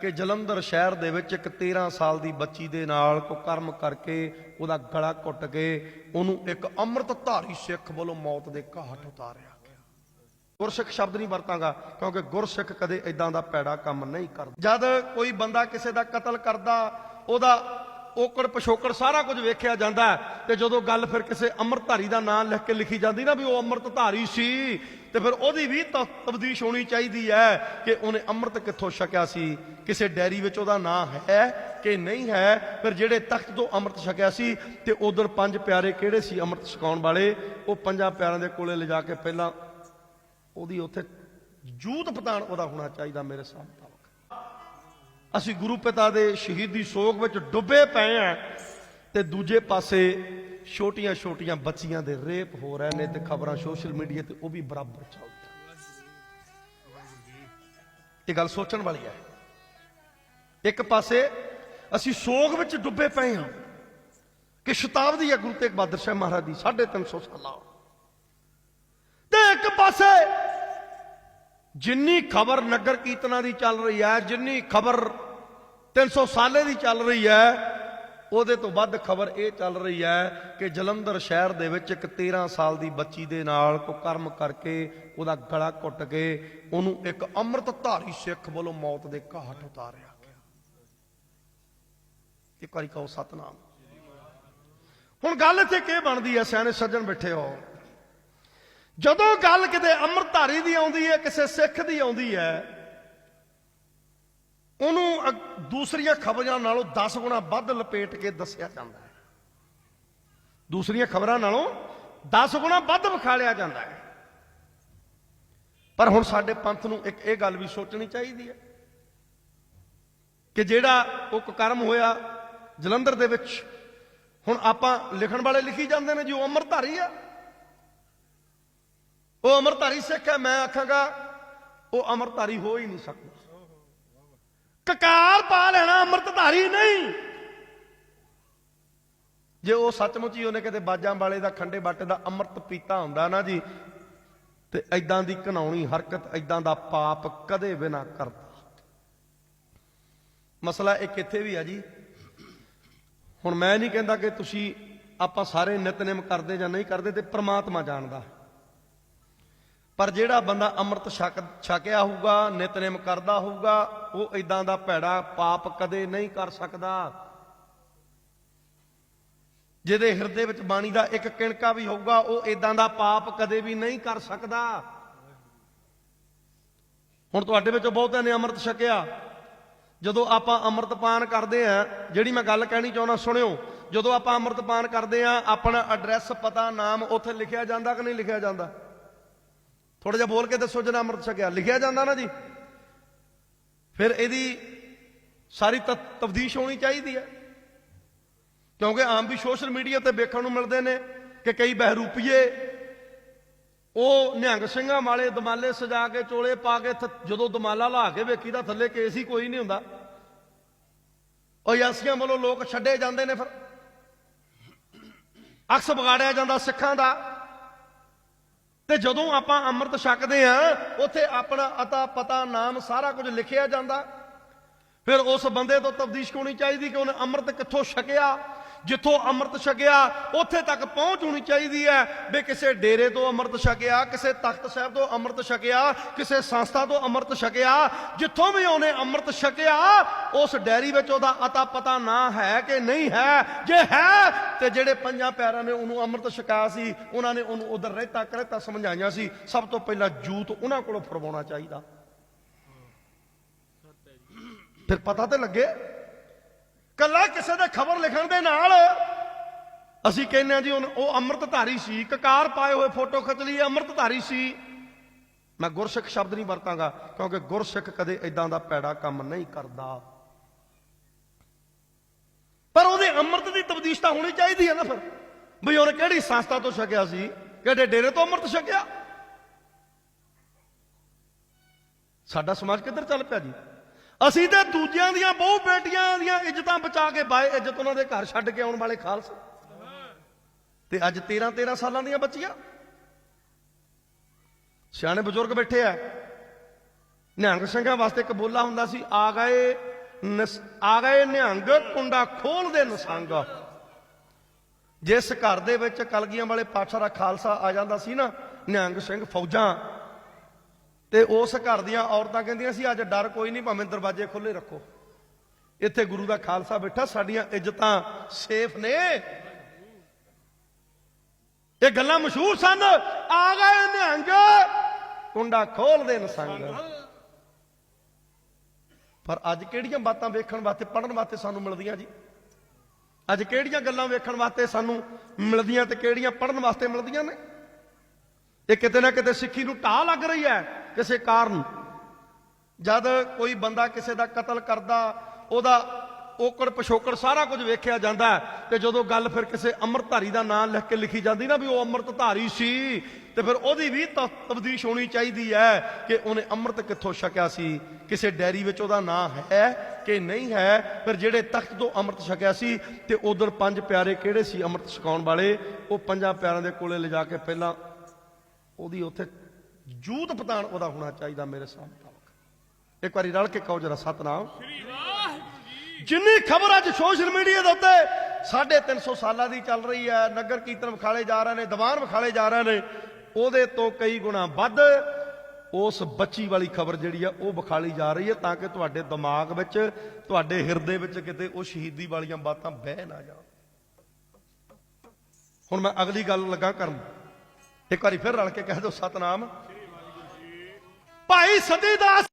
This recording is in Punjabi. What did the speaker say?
ਕਿ ਜਲੰਧਰ ਸ਼ਹਿਰ ਦੇ ਵਿੱਚ ਇੱਕ 13 ਸਾਲ ਦੀ ਬੱਚੀ ਦੇ ਨਾਲ ਕੋ ਕਰਮ ਕਰਕੇ ਉਹਦਾ ਗਲਾ ਘੁੱਟ ਕੇ ਉਹਨੂੰ ਇੱਕ ਅੰਮ੍ਰਿਤਧਾਰੀ ਸਿੱਖ ਵੱਲੋਂ ਮੌਤ ਦੇ ਘਾਟ ਉਤਾਰਿਆ ਗਿਆ। ਗੁਰਸਿੱਖ ਸ਼ਬਦ ਨਹੀਂ ਵਰਤਾਂਗਾ, ਕਿਉਂਕਿ ਗੁਰਸਿੱਖ ਕਦੇ ਇਦਾਂ ਦਾ ਪੈੜਾ ਕੰਮ ਨਹੀਂ ਕਰਦਾ। ਜਦ ਕੋਈ ਬੰਦਾ ਕਿਸੇ ਦਾ ਕਤਲ ਕਰਦਾ, ਉਹਦਾ ਓਕੜ ਪਿਛੋਕੜ ਸਾਰਾ ਕੁਝ ਵੇਖਿਆ ਜਾਂਦਾ ਹੈ, ਤੇ ਜਦੋਂ ਗੱਲ ਫਿਰ ਕਿਸੇ ਅੰਮ੍ਰਿਤਧਾਰੀ ਦਾ ਨਾਮ ਲਿਖ ਕੇ ਲਿਖੀ ਜਾਂਦੀ ਨਾ ਵੀ ਉਹ ਅੰਮ੍ਰਿਤਧਾਰੀ ਸੀ ਤੇ ਫਿਰ ਉਹਦੀ ਵੀ ਤਬਦੀਸ਼ ਹੋਣੀ ਚਾਹੀਦੀ ਹੈ ਕਿ ਉਹਨੇ ਅੰਮ੍ਰਿਤ ਕਿੱਥੋਂ ਛਕਿਆ ਸੀ ਕਿਸੇ ਡੈਰੀ ਵਿੱਚ ਉਹਦਾ ਨਾਮ ਹੈ ਕਿ ਨਹੀਂ ਹੈ ਫਿਰ ਜਿਹੜੇ ਤਖਤ ਤੋਂ ਅੰਮ੍ਰਿਤ ਛਕਿਆ ਸੀ ਤੇ ਉਧਰ ਪੰਜ ਪਿਆਰੇ ਕਿਹੜੇ ਸੀ ਅੰਮ੍ਰਿਤ ਛਕਾਉਣ ਵਾਲੇ? ਉਹ ਪੰਜਾਂ ਪਿਆਰਿਆਂ ਦੇ ਕੋਲੇ ਲਿਜਾ ਕੇ ਪਹਿਲਾਂ ਉਹਦੀ ਉੱਥੇ ਜੂਤ ਪਤਾਣ ਉਹਦਾ ਹੋਣਾ ਚਾਹੀਦਾ ਮੇਰੇ ਸਾਹਮਣੇ। ਅਸੀਂ ਗੁਰੂ ਪਿਤਾ ਦੇ ਸ਼ਹੀਦੀ ਸੋਗ ਵਿੱਚ ਡੁੱਬੇ ਪਏ ਆ ਤੇ ਦੂਜੇ ਪਾਸੇ ਛੋਟੀਆਂ ਛੋਟੀਆਂ ਬੱਚੀਆਂ ਦੇ ਰੇਪ ਹੋ ਰਹੇ ਨੇ ਤੇ ਖਬਰਾਂ ਸੋਸ਼ਲ ਮੀਡੀਆ ਤੇ ਉਹ ਵੀ ਬਰਾਬਰ ਚੱਲਦੀਆਂ ਇਹ ਗੱਲ ਸੋਚਣ ਵਾਲੀ ਹੈ। ਇੱਕ ਪਾਸੇ ਅਸੀਂ ਸੋਗ ਵਿੱਚ ਡੁੱਬੇ ਪਏ ਹਾਂ ਕਿ ਸ਼ਤਾਬਦੀ ਹੈ ਗੁਰੂ ਤੇਗ ਬਹਾਦਰ ਸਾਹਿਬ ਮਹਾਰਾਜ ਦੀ 350 ਸਾਲਾਂ। ਤੇ ਇੱਕ ਪਾਸੇ ਜਿੰਨੀ ਖਬਰ ਨਗਰ ਕੀਰਤਨਾਂ ਦੀ ਚੱਲ ਰਹੀ ਹੈ, ਜਿੰਨੀ ਖਬਰ 300 ਸਾਲੇ ਦੀ ਚੱਲ ਰਹੀ ਹੈ। ਉਹਦੇ ਤੋਂ ਵੱਧ ਖਬਰ ਇਹ ਚੱਲ ਰਹੀ ਹੈ ਕਿ ਜਲੰਧਰ ਸ਼ਹਿਰ ਦੇ ਵਿੱਚ ਇੱਕ 13 ਸਾਲ ਦੀ ਬੱਚੀ ਦੇ ਨਾਲ ਕੋ ਕਰਮ ਕਰਕੇ ਉਹਦਾ ਗਲਾ ਘੁੱਟ ਕੇ ਉਹਨੂੰ ਇੱਕ ਅੰਮ੍ਰਿਤਧਾਰੀ ਸਿੱਖ ਵੱਲੋਂ ਮੌਤ ਦੇ ਘਾਟ ਉਤਾਰਿਆ ਗਿਆ। ਇੱਕ ਵਾਰੀ ਕਹੋ ਸਤਨਾਮ। ਹੁਣ ਗੱਲ ਇੱਥੇ ਕੀ ਬਣਦੀ ਹੈ? ਸਿਆਣੇ ਸੱਜਣ ਬੈਠੇ ਹੋ। ਜਦੋਂ ਗੱਲ ਕਿਤੇ ਅੰਮ੍ਰਿਤਧਾਰੀ ਦੀ ਆਉਂਦੀ ਹੈ, ਕਿਸੇ ਸਿੱਖ ਦੀ ਆਉਂਦੀ ਹੈ ਉਹਨੂੰ ਅਗ- ਦੂਸਰੀਆਂ ਖਬਰਾਂ ਨਾਲੋਂ 10 ਗੁਣਾ ਵੱਧ ਲਪੇਟ ਕੇ ਦੱਸਿਆ ਜਾਂਦਾ ਹੈ। ਦੂਸਰੀਆਂ ਖਬਰਾਂ ਨਾਲੋਂ 10 ਗੁਣਾ ਵੱਧ ਵਿਖਾਲਿਆ ਜਾਂਦਾ ਹੈ। ਪਰ ਹੁਣ ਸਾਡੇ ਪੰਥ ਨੂੰ ਇੱਕ ਇਹ ਗੱਲ ਵੀ ਸੋਚਣੀ ਚਾਹੀਦੀ ਹੈ ਕਿ ਜਿਹੜਾ ਉਹ ਕੁਕਰਮ ਹੋਇਆ ਜਲੰਧਰ ਦੇ ਵਿੱਚ, ਹੁਣ ਆਪਾਂ ਲਿਖਣ ਵਾਲੇ ਲਿਖੀ ਜਾਂਦੇ ਨੇ ਜੀ, ਉਹ ਅੰਮ੍ਰਿਤਧਾਰੀ ਆ। ਉਹ ਅਮਰਧਾਰੀ ਸਿੱਖ ਹੈ, ਮੈਂ ਆਖਾਂਗਾ, ਉਹ ਅਮਰਧਾਰੀ ਹੋ ਹੀ ਨਹੀਂ ਸਕਦਾ। ਕਕਾਰ ਪਾ ਲੈਣਾ, ਅੰਮ੍ਰਿਤਧਾਰੀ ਨਹੀਂ। ਜੇ ਉਹ ਸੱਚਮੁੱਚ ਹੀ ਉਹਨੇ ਕਿਤੇ ਬਾਜਾਂ ਵਾਲੇ ਦਾ, ਖੰਡੇ ਬਾਟੇ ਦਾ ਅੰਮ੍ਰਿਤ ਪੀਤਾ ਹੁੰਦਾ ਨਾ ਜੀ, ਤੇ ਐਦਾਂ ਦੀ ਘਨਾਉਣੀ ਹਰਕਤ ਐਦਾਂ ਦਾ ਪਾਪ ਕਦੇ ਵੀ ਨਾ ਕਰਦਾ। ਮਸਲਾ ਇਹ ਕਿੱਥੇ ਵੀ ਆ ਜੀ? ਹੁਣ ਮੈਂ ਨਹੀਂ ਕਹਿੰਦਾ ਕਿ ਤੁਸੀਂ ਆਪਾਂ ਸਾਰੇ ਨਿਤਨੇਮ ਕਰਦੇ ਜਾਂ ਨਹੀਂ ਕਰਦੇ, ਤੇ ਪ੍ਰਮਾਤਮਾ ਜਾਣਦਾ। ਪਰ ਜਿਹੜਾ ਬੰਦਾ ਅੰਮ੍ਰਿਤ ਛਕ ਛਕਿਆ ਹੋਊਗਾ, ਨਿਤਨੇਮ ਕਰਦਾ ਹੋਊਗਾ, ਉਹ ਇਦਾਂ ਦਾ ਭੈੜਾ ਪਾਪ ਕਦੇ ਨਹੀਂ ਕਰ ਸਕਦਾ। ਜਿਹਦੇ ਹਿਰਦੇ ਵਿੱਚ ਬਾਣੀ ਦਾ ਇੱਕ ਕਿਣਕਾ ਵੀ ਹੋਊਗਾ, ਉਹ ਇਦਾਂ ਦਾ ਪਾਪ ਕਦੇ ਵੀ ਨਹੀਂ ਕਰ ਸਕਦਾ। ਹੁਣ ਤੁਹਾਡੇ ਵਿੱਚੋਂ ਬਹੁਤਿਆਂ ਨੇ ਅੰਮ੍ਰਿਤ ਛਕਿਆ। ਜਦੋਂ ਆਪਾਂ ਅੰਮ੍ਰਿਤਪਾਨ ਕਰਦੇ ਆ ਜਿਹੜੀ ਮੈਂ ਗੱਲ ਕਹਿਣੀ ਚਾਹੁੰਦਾ, ਸੁਣਿਓ। ਜਦੋਂ ਆਪਾਂ ਅੰਮ੍ਰਿਤਪਾਨ ਕਰਦੇ ਆ ਆਪਣਾ ਐਡਰੈਸ ਪਤਾ, ਨਾਮ ਉੱਥੇ ਲਿਖਿਆ ਜਾਂਦਾ ਕਿ ਨਹੀਂ ਲਿਖਿਆ ਜਾਂਦਾ? ਥੋੜਾ ਜਿਹਾ ਬੋਲ ਕੇ ਦੱਸੋ ਜਨਾ ਅੰਮ੍ਰਿਤ ਛਕਿਆ। ਲਿਖਿਆ ਜਾਂਦਾ ਨਾ ਜੀ। ਫਿਰ ਇਹਦੀ ਸਾਰੀ ਤ- ਤਫਦੀਸ਼ ਹੋਣੀ ਚਾਹੀਦੀ ਹੈ। ਕਿਉਂਕਿ ਆਮ ਵੀ ਸੋਸ਼ਲ ਮੀਡੀਆ ਤੇ ਵੇਖਣ ਨੂੰ ਮਿਲਦੇ ਨੇ ਕਿ ਕਈ ਬਹਿਰੂਪੀਏ ਉਹ ਨਿਹੰਗ ਸਿੰਘਾਂ ਵਾਲੇ ਦਮਾਲੇ ਸਜਾ ਕੇ ਚੋਲੇ ਪਾ ਕੇ ਜਦੋਂ ਦਮਾਲਾ ਲਾ ਕੇ ਵੇਖੀ ਤਾਂ ਥੱਲੇ ਕੇਸ ਹੀ ਕੋਈ ਨਹੀਂ ਹੁੰਦਾ। ਉਹ ਯਾਸੀਆਂ ਵੱਲੋਂ ਲੋਕ ਛੱਡੇ ਜਾਂਦੇ ਨੇ ਫਿਰ। ਅਕਸ ਵਿਗਾੜਿਆ ਜਾਂਦਾ ਸਿੱਖਾਂ ਦਾ। ਤੇ ਜਦੋਂ ਆਪਾਂ ਅੰਮ੍ਰਿਤ ਛਕਦੇ ਆ, ਉੱਥੇ ਆਪਣਾ ਅਤਾ ਪਤਾ ਨਾਮ ਸਾਰਾ ਕੁਝ ਲਿਖਿਆ ਜਾਂਦਾ। ਫਿਰ ਉਸ ਬੰਦੇ ਤੋਂ ਤਬਦੀਸ਼ ਹੋਣੀ ਚਾਹੀਦੀ ਕਿ ਉਹਨੇ ਅੰਮ੍ਰਿਤ ਕਿੱਥੋਂ ਛਕਿਆ? ਜਿੱਥੋਂ ਅੰਮ੍ਰਿਤ ਛਕਿਆ, ਉੱਥੇ ਤੱਕ ਪਹੁੰਚ ਹੋਣੀ ਚਾਹੀਦੀ ਹੈ ਵੀ ਕਿਸੇ ਡੇਰੇ ਤੋਂ ਅੰਮ੍ਰਿਤ ਛਕਿਆ, ਕਿਸੇ ਤਖਤ ਸਾਹਿਬ ਤੋਂ ਅੰਮ੍ਰਿਤ ਛਕਿਆ, ਕਿਸੇ ਸੰਸਥਾ ਤੋਂ ਅੰਮ੍ਰਿਤ ਛਕਿਆ। ਜਿੱਥੋਂ ਵੀ ਉਹਨੇ ਅੰਮ੍ਰਿਤ ਛਕਿਆ, ਉਸ ਡੈਰੀ ਵਿੱਚ ਉਹਦਾ ਅਤਾ ਪਤਾ ਨਾ ਹੈ ਕਿ ਨਹੀਂ ਹੈ। ਜੇ ਹੈ, ਤੇ ਜਿਹੜੇ ਪੰਜਾਂ ਪਿਆਰਿਆਂ ਨੇ ਉਹਨੂੰ ਅੰਮ੍ਰਿਤ ਛਕਾਇਆ ਸੀ, ਉਹਨਾਂ ਨੇ ਉਹਨੂੰ ਉਧਰ ਰਹਿਤਾ ਕਰਤਾ ਸਮਝਾਈਆਂ ਸੀ, ਸਭ ਤੋਂ ਪਹਿਲਾਂ ਜੂਤ ਉਹਨਾਂ ਕੋਲੋਂ ਫਰਵਾਉਣਾ ਚਾਹੀਦਾ। ਫਿਰ ਪਤਾ ਤੇ ਲੱਗੇ ਕੱਲਾ ਕਿਸੇ ਦੇ ਖਬਰ ਲਿਖਣ ਦੇ ਨਾਲ ਅਸੀਂ ਕਹਿੰਦੇ ਆ ਜੀ, ਹੁਣ ਉਹ ਅੰਮ੍ਰਿਤਧਾਰੀ ਸੀ, ਕਕਾਰ ਪਾਏ ਹੋਏ ਫੋਟੋ ਖਿੱਚ ਲਈ, ਅੰਮ੍ਰਿਤਧਾਰੀ ਸੀ। ਮੈਂ ਗੁਰਸਿੱਖ ਸ਼ਬਦ ਨਹੀਂ ਵਰਤਾਂਗਾ, ਕਿਉਂਕਿ ਗੁਰਸਿੱਖ ਕਦੇ ਇਦਾਂ ਦਾ ਪੈੜਾ ਕੰਮ ਨਹੀਂ ਕਰਦਾ। ਪਰ ਉਹਦੇ ਅੰਮ੍ਰਿਤ ਦੀ ਤਬਦੀਸ਼ ਤਾਂ ਹੋਣੀ ਚਾਹੀਦੀ ਹੈ ਨਾ ਫਿਰ। ਵੀ ਉਹਨੇ ਕਿਹੜੀ ਸੰਸਥਾ ਤੋਂ ਛਕਿਆ ਸੀ? ਕਿਹੜੇ ਡੇਰੇ ਤੋਂ ਅੰਮ੍ਰਿਤ ਛਕਿਆ? ਸਾਡਾ ਸਮਾਜ ਕਿੱਧਰ ਚੱਲ ਪਿਆ ਜੀ? ਅਸੀਂ ਤੇ ਦੂਜਿਆਂ ਦੀਆਂ ਬਹੁ ਬੇਟੀਆਂ ਦੀਆਂ ਇੱਜ਼ਤਾਂ ਬਚਾ ਕੇ ਬਾਏ ਇੱਜ਼ਤ ਉਹਨਾਂ ਦੇ ਘਰ ਛੱਡ ਕੇ ਆਉਣ ਵਾਲੇ ਖਾਲਸਾ। ਤੇ ਅੱਜ 13 13 ਸਾਲਾਂ ਦੀਆਂ ਬੱਚੀਆਂ। ਸਿਆਣੇ ਬਜ਼ੁਰਗ ਬੈਠੇ ਆ। ਨਿਹੰਗ ਸਿੰਘਾਂ ਵਾਸਤੇ ਇੱਕ ਬੋਲਾ ਹੁੰਦਾ ਸੀ, ਆ ਗਏ ਨਸ- ਆ ਗਏ ਨਿਹੰਗ ਕੁੰਡਾ ਖੋਲਦੇ ਨਸੰਗ। ਜਿਸ ਘਰ ਦੇ ਵਿੱਚ ਕਲਗੀਆਂ ਵਾਲੇ ਪਾਤਸ਼ਾਹ ਦਾ ਖਾਲਸਾ ਆ ਜਾਂਦਾ ਸੀ ਨਾ, ਨਿਹੰਗ ਸਿੰਘ ਫੌਜਾਂ ਤੇ ਉਸ ਘਰ ਦੀਆਂ ਔਰਤਾਂ ਕਹਿੰਦੀਆਂ ਸੀ, ਅੱਜ ਡਰ ਕੋਈ ਨਹੀਂ, ਭਾਵੇਂ ਦਰਵਾਜ਼ੇ ਖੁੱਲੇ ਰੱਖੋ। ਇੱਥੇ ਗੁਰੂ ਦਾ ਖਾਲਸਾ ਬੈਠਾ, ਸਾਡੀਆਂ ਇੱਜ਼ਤਾਂ ਸੇਫ ਨੇ। ਇਹ ਗੱਲਾਂ ਮਸ਼ਹੂਰ ਸਨ। ਆ ਗਏ ਨਿਹੰਗ। ਕੁੰਡਾ ਖੋਲਦੇ ਨਸੰਗ ਪਰ ਅੱਜ ਕਿਹੜੀਆਂ ਬਾਤਾਂ ਵੇਖਣ ਵਾਸਤੇ ਪੜਨ ਵਾਸਤੇ ਸਾਨੂੰ ਮਿਲਦੀਆਂ ਜੀ? ਅੱਜ ਕਿਹੜੀਆਂ ਗੱਲਾਂ ਵੇਖਣ ਵਾਸਤੇ ਸਾਨੂੰ ਮਿਲਦੀਆਂ ਤੇ ਕਿਹੜੀਆਂ ਪੜਨ ਵਾਸਤੇ ਮਿਲਦੀਆਂ ਨੇ? ਇਹ ਕਿਤੇ ਨਾ ਕਿਤੇ ਸਿੱਖੀ ਨੂੰ ਢਾਹ ਲੱਗ ਰਹੀ ਹੈ। ਕਿਸੇ ਕਾਰਨ ਜਦ ਕੋਈ ਬੰਦਾ ਕਿਸੇ ਦਾ ਕਤਲ ਕਰਦਾ, ਉਹਦਾ ਓਕੜ ਪਿਛੋਕੜ ਸਾਰਾ ਕੁਝ ਵੇਖਿਆ ਜਾਂਦਾ ਹੈ ਤੇ ਜਦੋਂ ਗੱਲ ਫਿਰ ਕਿਸੇ ਅੰਮ੍ਰਿਤਧਾਰੀ ਦਾ ਨਾਮ ਲਿਖ ਕੇ ਲਿਖੀ ਜਾਂਦੀ ਨਾ ਵੀ ਉਹ ਅੰਮ੍ਰਿਤਧਾਰੀ ਸੀ, ਤੇ ਫਿਰ ਉਹਦੀ ਵੀ ਤਬਦੀਸ਼ ਹੋਣੀ ਚਾਹੀਦੀ ਹੈ ਕਿ ਉਹਨੇ ਅੰਮ੍ਰਿਤ ਕਿੱਥੋਂ ਛਕਿਆ ਸੀ? ਕਿਸੇ ਡੈਰੀ ਵਿੱਚ ਉਹਦਾ ਨਾਮ ਹੈ ਕਿ ਨਹੀਂ ਹੈ? ਫਿਰ ਜਿਹੜੇ ਤਖਤ ਤੋਂ ਅੰਮ੍ਰਿਤ ਛਕਿਆ ਸੀ ਤੇ ਉਧਰ ਪੰਜ ਪਿਆਰੇ ਕਿਹੜੇ ਸੀ ਅੰਮ੍ਰਿਤ ਛਕਾਉਣ ਵਾਲੇ? ਉਹ ਪੰਜਾਂ ਪਿਆਰਿਆਂ ਦੇ ਕੋਲੇ ਲਿਜਾ ਕੇ ਪਹਿਲਾਂ ਉਹਦੀ ਉੱਥੇ ਜੂਤ ਪਤਾਣ ਉਹਦਾ ਹੋਣਾ ਚਾਹੀਦਾ ਮੇਰੇ ਹਿਸਾਬ ਮੁਤਾਬਕ ਇੱਕ ਵਾਰੀ ਰਲ ਕੇ ਕਹੋ ਜਰਾ ਸਤਨਾਮ। ਜਿੰਨੀ ਖਬਰ ਅੱਜ ਸੋਸ਼ਲ ਮੀਡੀਆ ਦੇ ਉੱਤੇ 350 ਸਾਲਾਂ ਦੀ ਚੱਲ ਰਹੀ ਹੈ, ਨਗਰ ਕੀਰਤਨ ਵਿਖਾਲੇ ਜਾ ਰਹੇ ਨੇ, ਦੀਵਾਨ ਵਿਖਾਲੇ ਜਾ ਰਹੇ ਨੇ, ਉਹਦੇ ਤੋਂ ਕਈ ਗੁਣਾ ਵੱਧ ਉਸ ਬੱਚੀ ਵਾਲੀ ਖਬਰ ਜਿਹੜੀ ਆ, ਉਹ ਵਿਖਾਲੀ ਜਾ ਰਹੀ ਹੈ ਤਾਂ ਕਿ ਤੁਹਾਡੇ ਦਿਮਾਗ ਵਿੱਚ, ਤੁਹਾਡੇ ਹਿਰਦੇ ਵਿੱਚ ਕਿਤੇ ਉਹ ਸ਼ਹੀਦੀ ਵਾਲੀਆਂ ਬਾਤਾਂ ਬਹਿ ਨਾ ਜਾਣ। ਹੁਣ ਮੈਂ ਅਗਲੀ ਗੱਲ ਲੱਗਾ ਕਰਨ। ਇੱਕ ਵਾਰੀ ਫਿਰ ਰਲ ਕੇ ਕਹਿ ਦਿਓ ਸਤਨਾਮ। ਭਾਈ ਸਤੀਦਾਸ